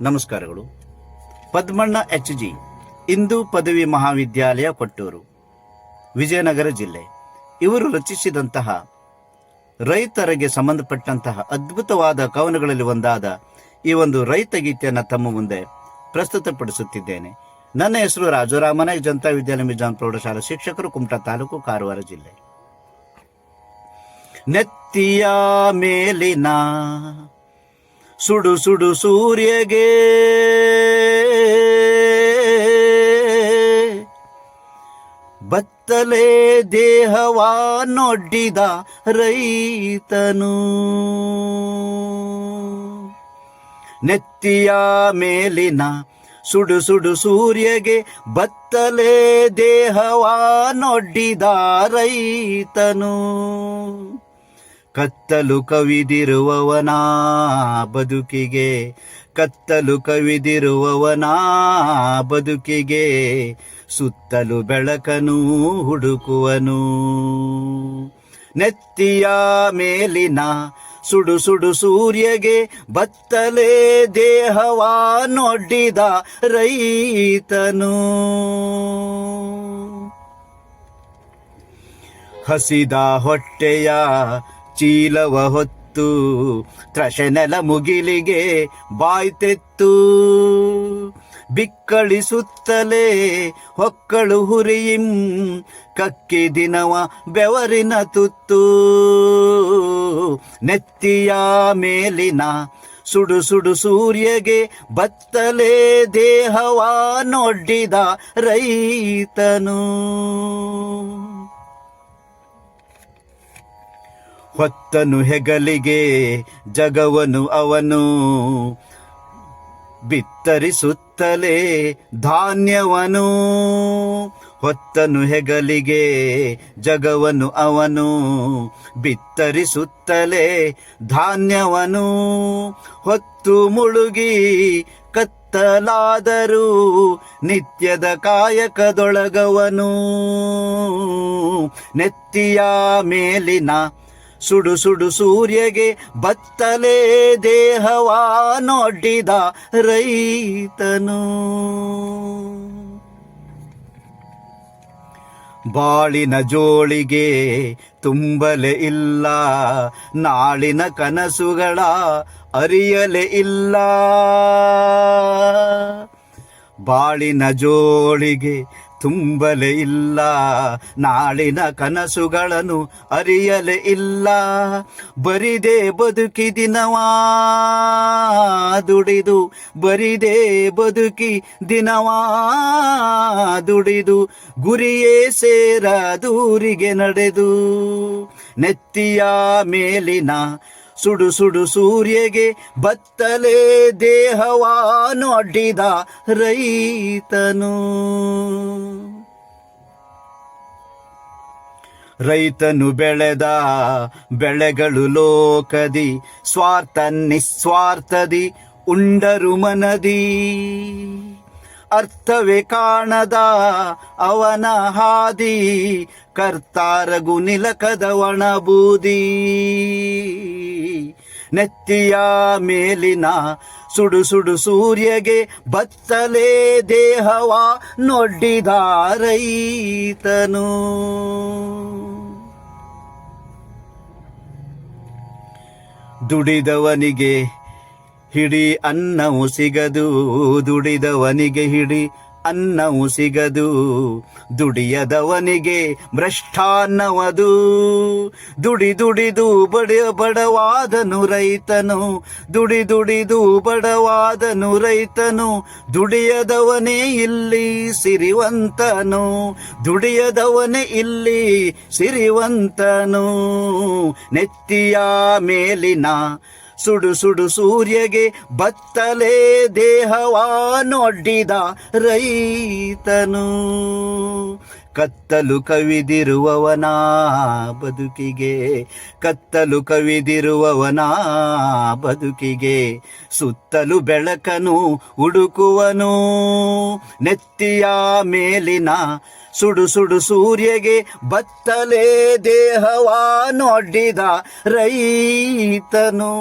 ನಮಸ್ಕಾರಗಳು. Padmanna H G Hindu ಪದವಿ ಮಹಾವಿದ್ಯಾಲಯ ಕೊಟ್ಟೂರು, ವಿಜಯನಗರ ಜಿಲ್ಲೆ. ಇವರು ರಚಿಸಿದಂತಹ ರೈತರಿಗೆ ಸಂಬಂಧಪಟ್ಟಂತಹ ಅದ್ಭುತವಾದ ಕವನಗಳಲ್ಲಿ ಒಂದಾದ ಈ ಒಂದು ರೈತ ಗೀತೆಯನ್ನು ತಮ್ಮ ಮುಂದೆ ಪ್ರಸ್ತುತಪಡಿಸುತ್ತಿದ್ದೇನೆ. ನನ್ನ ಹೆಸರು ರಾಜಾರಾಮನಾಯಕ್ ಜನತಾ ವಿದ್ಯಾಲಯ ಮಿಜಾನ್ ಪ್ರೌಢಶಾಲಾ ಶಿಕ್ಷಕರು, ಕುಮಟಾ ತಾಲೂಕು ಕಾರವಾರ ಜಿಲ್ಲೆ. ನೆತ್ತಿಯ ಮೇಲಿನ ಸುಡು ಸುಡು ಸೂರ್ಯಗೆ. ಬತ್ತಲೆ ದೇಹವ ನೊಡ್ಡಿದ ರೈತನು. ನೆತ್ತಿಯ ಮೇಲಿನ ಸುಡು ಸುಡು ಸೂರ್ಯಗೆ ಬತ್ತಲೆ ದೇಹವ ನೊಡ್ಡಿದ ರೈತನು. ಕತ್ತಲು ಕವಿದಿರುವವನ ಬದುಕಿಗೆ, ಕತ್ತಲು ಕವಿದಿರುವವನ ಬದುಕಿಗೆ, ಸುತ್ತಲು ಬೆಳಕನು ಹುಡುಕುವನು. ನೆತ್ತಿಯ ಮೇಲಿನ ಸುಡು ಸುಡು ಸೂರ್ಯಗೆ ಬತ್ತಲೆ ದೇಹವ ನೊಡ್ಡಿದ ರೈತನು. ಹಸಿದ ಹೊಟ್ಟೆಯ ಚೀಲವ ಹೊತ್ತು ತ್ರಶನೆಲ ಮುಗಿಲಿಗೆ ಬಾಯ್ತೆತ್ತು ಬಿಕ್ಕಳಿಸುತ್ತಲೇ ಹೊಕ್ಕಳು ಹುರಿಯಿಂ ಕಕ್ಕಿ ದಿನವ ಬೆವರಿನ ತುತ್ತು. ನೆತ್ತಿಯ ಮೇಲಿನ ಸುಡು ಸುಡು ಸೂರ್ಯಗೆ ಬತ್ತಲೇ ದೇಹವ ನೊಡ್ಡಿದ ರೈತನು. ಹೊತ್ತನು ಹೆಗಲಿಗೆ ಜಗವನು ಅವನು. ಬಿತ್ತರಿಸುತ್ತಲೇ ಧಾನ್ಯವನು. ಹೊತ್ತನು ಹೆಗಲಿಗೆ ಜಗವನು ಅವನು. ಬಿತ್ತರಿಸುತ್ತಲೇ ಧಾನ್ಯವನು. ಹೊತ್ತು ಮುಳುಗಿ ಕತ್ತಲಾದರೂ ನಿತ್ಯದ ಕಾಯಕದೊಳಗವನು. ನೆತ್ತಿಯ ಮೇಲಿನ ಸುಡು ಸುಡು ಸೂರ್ಯಗೆ ಬತ್ತಲೆ ದೇಹವ ನೋಡಿದ ರೈತನು. ಬಾಳಿನ ಜೋಳಿಗೆ ತುಂಬಲೆ ಇಲ್ಲ, ನಾಳಿನ ಕನಸುಗಳ ಅರಿಯಲೆ ಇಲ್ಲ. ಬಾಳಿನ ಜೋಳಿಗೆ ತುಂಬಲೆ ಇಲ್ಲ. ನಾಳಿನ ಕನಸುಗಳನ್ನು ಅರಿಯಲೆ ಇಲ್ಲ. ಬರಿದೆ ಬದುಕಿ ದಿನವಾ ದುಡಿದು, ಬರಿದೆ ಬದುಕಿ ದಿನವಾ ದುಡಿದು, ಗುರಿಯೇ ಸೇರ ದೂರಿಗೆ ನಡೆದು, ನೆತ್ತಿಯ ಮೇಲಿನ ಸುಡು ಸುಡು ಸೂರ್ಯಗೆ ಬತ್ತಲೆ ದೇಹವಾನು ಅಡ್ಡಿದ ರೈತನು. ರೈತನು ಬೆಳೆದ ಬೆಳೆಗಳು ಲೋಕದಿ, ಸ್ವಾರ್ಥ ನಿಸ್ವಾರ್ಥದಿ, ಉಂಡರು ಮನದಿ. ಅರ್ಥವೇ ಕಾಣದ ಅವನ ಹಾದಿ, ಕರ್ತಾರಗು ನಿಲಕದ ಒಣ ಬೂದಿ ನೆತ್ತಿಯ ಮೇಲಿನ ಸುಡು ಸುಡು ಸೂರ್ಯಗೆ ಬತ್ತಲೆ ದೇಹವ ನೊಡ್ಡಿದ ರೈತನು ದುಡಿದವನಿಗೆ ಹಿಡಿ ಅನ್ನವು ಸಿಗದು, ದುಡಿದವನಿಗೆ ಹಿಡಿ ಅನ್ನವು ಸಿಗದು ದುಡಿಯದವನಿಗೆ ಭ್ರಷ್ಟಾನ್ನವದು. ದುಡಿ ದುಡಿದು ಬಡ ಬಡವಾದನು ರೈತನು. ದುಡಿ ದುಡಿದು ಬಡವಾದನು ರೈತನು. ದುಡಿಯದವನೇ ಇಲ್ಲಿ ಸಿರಿವಂತನು. ದುಡಿಯದವನೇ ಇಲ್ಲಿ ಸಿರಿವಂತನು. ನೆತ್ತಿಯ ಮೇಲಿನ ಸುಡು ಸುಡು ಸೂರ್ಯಗೆ ಬತ್ತಲೆ ದೇಹವ ನೋಡಿದ ರೈತನು. ಕತ್ತಲು ಕವಿದಿರುವವನ ಬದುಕಿಗೆ, ಕತ್ತಲು ಕವಿದಿರುವವನ ಬದುಕಿಗೆ, ಸುತ್ತಲು ಬೆಳಕನು ಹುಡುಕುವನು, ನೆತ್ತಿಯ ಮೇಲಿನ ಸುಡು ಸುಡು ಸೂರ್ಯಗೆ ಬತ್ತಲೆ ದೇಹವ ನೋಡಿದ ರೈತನು.